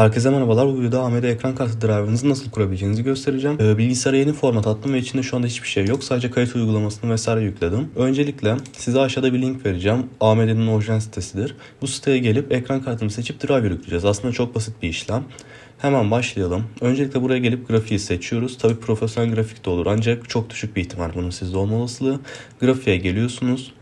Herkese merhabalar. Bu videoda AMD ekran kartı driver'ınızı nasıl kurabileceğinizi göstereceğim. Ee, bilgisayara yeni format attım ve içinde şu anda hiçbir şey yok. Sadece kayıt uygulamasını vesaire yükledim. Öncelikle size aşağıda bir link vereceğim. AMD'nin orijinal sitesidir. Bu siteye gelip ekran kartını seçip driver yükleyeceğiz. Aslında çok basit bir işlem. Hemen başlayalım. Öncelikle buraya gelip grafiği seçiyoruz. Tabi profesyonel grafik de olur ancak çok düşük bir ihtimal bunun sizde olma olasılığı. Grafiğe geliyorsunuz.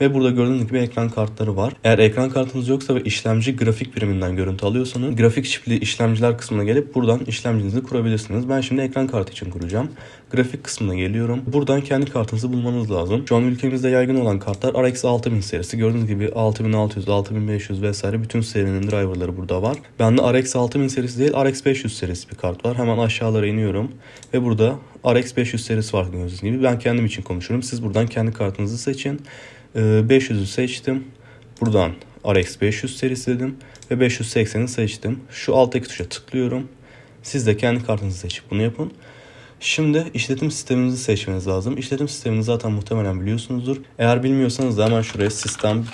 Ve burada gördüğünüz gibi ekran kartları var. Eğer ekran kartınız yoksa ve işlemci grafik biriminden görüntü alıyorsanız grafik çipli işlemciler kısmına gelip buradan işlemcinizi kurabilirsiniz. Ben şimdi ekran kartı için kuracağım. Grafik kısmına geliyorum. Buradan kendi kartınızı bulmanız lazım. Şu an ülkemizde yaygın olan kartlar RX 6000 serisi. Gördüğünüz gibi 6600, 6500 vesaire bütün serinin driverları burada var. Bende RX 6000 serisi değil RX 500 serisi bir kart var. Hemen aşağılara iniyorum. Ve burada RX 500 serisi var gördüğünüz gibi. Ben kendim için konuşuyorum. Siz buradan kendi kartınızı seçin. 500'ü seçtim. Buradan RX 500 serisi dedim ve 580'i seçtim. Şu alttaki tuşa tıklıyorum. Siz de kendi kartınızı seçip bunu yapın. Şimdi işletim sisteminizi seçmeniz lazım. İşletim sistemini zaten muhtemelen biliyorsunuzdur. Eğer bilmiyorsanız da hemen şuraya sistem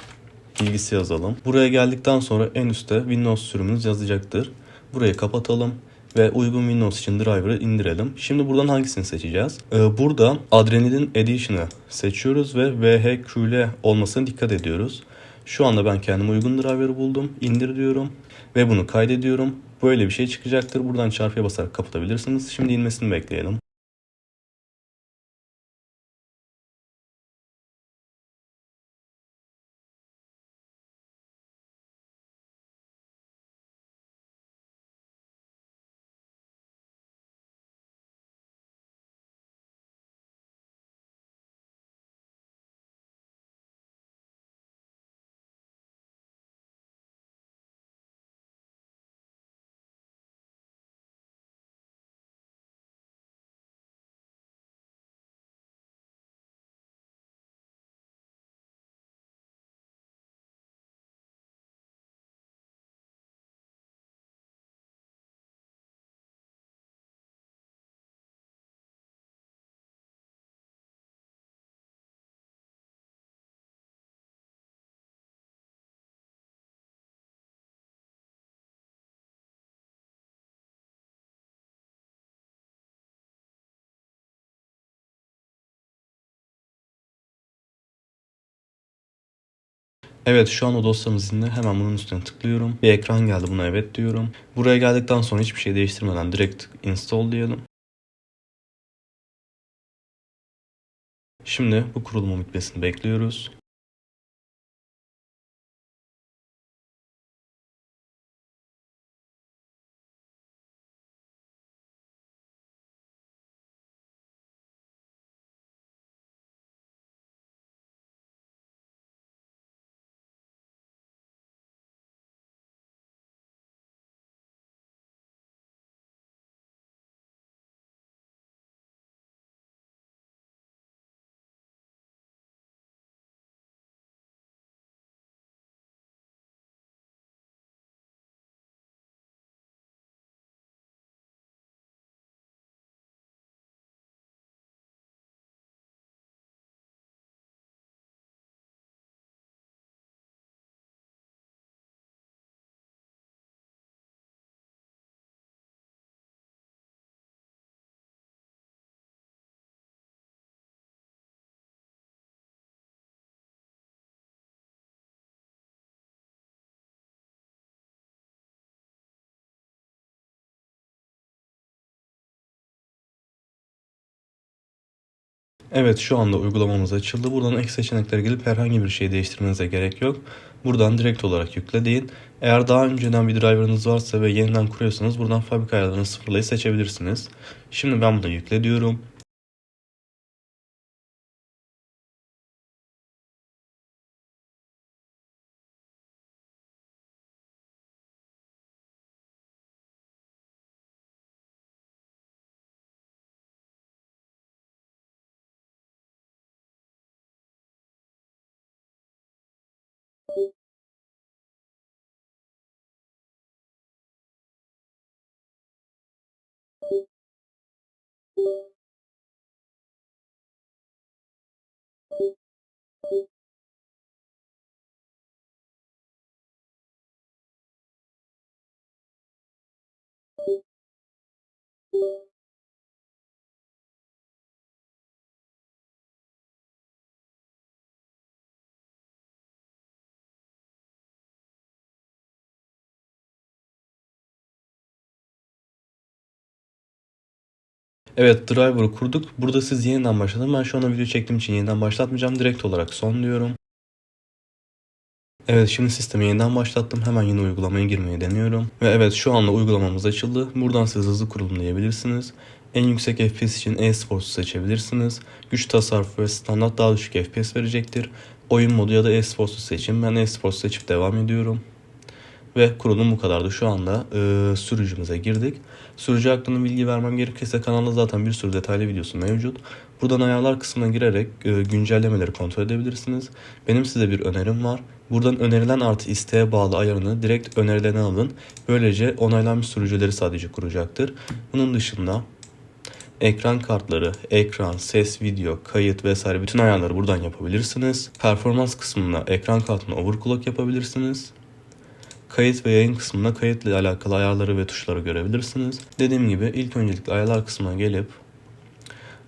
bilgisi yazalım. Buraya geldikten sonra en üstte Windows sürümünüz yazacaktır. Burayı kapatalım ve uygun Windows için driver'ı indirelim. Şimdi buradan hangisini seçeceğiz? Ee, burada Adrenalin Edition'ı seçiyoruz ve VHQL olmasına dikkat ediyoruz. Şu anda ben kendime uygun driver'ı buldum. İndir diyorum ve bunu kaydediyorum. Böyle bir şey çıkacaktır. Buradan çarpıya basarak kapatabilirsiniz. Şimdi inmesini bekleyelim. Evet şu an o dosyamız indi. Hemen bunun üstüne tıklıyorum. Bir ekran geldi buna evet diyorum. Buraya geldikten sonra hiçbir şey değiştirmeden direkt install diyelim. Şimdi bu kurulumun bitmesini bekliyoruz. Evet şu anda uygulamamız açıldı. Buradan ek seçeneklere gelip herhangi bir şey değiştirmenize gerek yok. Buradan direkt olarak yükle deyin. Eğer daha önceden bir driver'ınız varsa ve yeniden kuruyorsanız buradan fabrika ayarlarını sıfırlayı seçebilirsiniz. Şimdi ben bunu yükle diyorum. Evet driver'ı kurduk. Burada siz yeniden başladın. Ben şu anda video çektiğim için yeniden başlatmayacağım. Direkt olarak son diyorum. Evet şimdi sistemi yeniden başlattım. Hemen yeni uygulamaya girmeye deniyorum. Ve evet şu anda uygulamamız açıldı. Buradan siz hızlı kurulum diyebilirsiniz. En yüksek FPS için e-sports'u seçebilirsiniz. Güç tasarrufu ve standart daha düşük FPS verecektir. Oyun modu ya da e-sports'u seçin. Ben e-sports seçip devam ediyorum. Ve kurulum bu kadardı. Şu anda e, sürücümüze girdik. Sürücü hakkında bilgi vermem gerekirse kanalda zaten bir sürü detaylı videosu mevcut. Buradan ayarlar kısmına girerek e, güncellemeleri kontrol edebilirsiniz. Benim size bir önerim var. Buradan önerilen artı isteğe bağlı ayarını direkt önerilene alın. Böylece onaylanmış sürücüleri sadece kuracaktır. Bunun dışında ekran kartları, ekran, ses, video, kayıt vesaire bütün ayarları buradan yapabilirsiniz. Performans kısmında ekran kartına overclock yapabilirsiniz. Kayıt ve yayın kısmında kayıtla alakalı ayarları ve tuşları görebilirsiniz. Dediğim gibi ilk öncelikle ayarlar kısmına gelip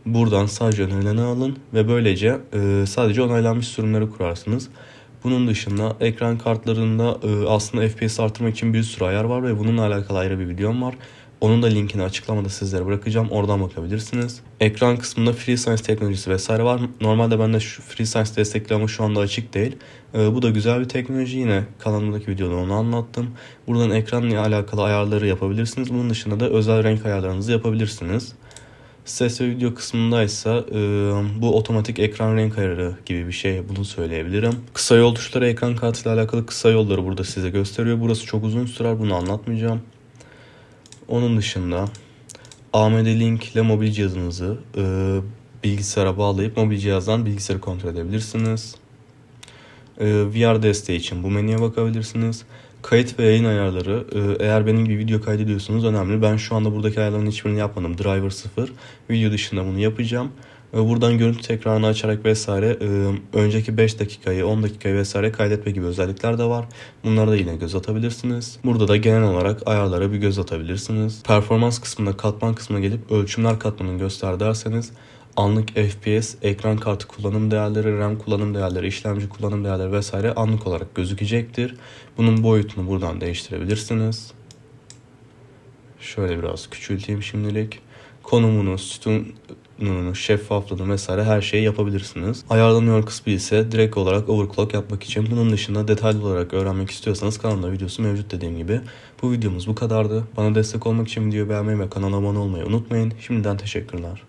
buradan sadece önerileni alın ve böylece e, sadece onaylanmış sürümleri kurarsınız. Bunun dışında ekran kartlarında e, aslında FPS artırmak için bir sürü ayar var ve bununla alakalı ayrı bir videom var. Onun da linkini açıklamada sizlere bırakacağım. Oradan bakabilirsiniz. Ekran kısmında FreeSense teknolojisi vesaire var. Normalde bende şu FreeSense destekli ama şu anda açık değil. Ee, bu da güzel bir teknoloji. Yine kanalımdaki videoda onu anlattım. Buradan ekranla alakalı ayarları yapabilirsiniz. Bunun dışında da özel renk ayarlarınızı yapabilirsiniz. Ses ve video kısmındaysa e, bu otomatik ekran renk ayarı gibi bir şey bunu söyleyebilirim. Kısa yol tuşları ekran kartıyla alakalı kısa yolları burada size gösteriyor. Burası çok uzun sürer bunu anlatmayacağım. Onun dışında AMD Link ile mobil cihazınızı e, bilgisayara bağlayıp mobil cihazdan bilgisayarı kontrol edebilirsiniz. E, VR desteği için bu menüye bakabilirsiniz. Kayıt ve yayın ayarları e, eğer benim gibi video kaydediyorsanız önemli. Ben şu anda buradaki ayarların hiçbirini yapmadım. Driver 0. Video dışında bunu yapacağım. E, buradan görüntü tekrarını açarak vesaire e, önceki 5 dakikayı 10 dakikayı vesaire kaydetme gibi özellikler de var. Bunlara da yine göz atabilirsiniz. Burada da genel olarak ayarlara bir göz atabilirsiniz. Performans kısmında katman kısmına gelip ölçümler katmanını göster derseniz anlık FPS, ekran kartı kullanım değerleri, RAM kullanım değerleri, işlemci kullanım değerleri vesaire anlık olarak gözükecektir. Bunun boyutunu buradan değiştirebilirsiniz. Şöyle biraz küçülteyim şimdilik. Konumunu, sütununu, şeffaflığını vesaire her şeyi yapabilirsiniz. Ayarlanıyor kısmı ise direkt olarak overclock yapmak için. Bunun dışında detaylı olarak öğrenmek istiyorsanız kanalda videosu mevcut dediğim gibi. Bu videomuz bu kadardı. Bana destek olmak için videoyu beğenmeyi ve kanala abone olmayı unutmayın. Şimdiden teşekkürler.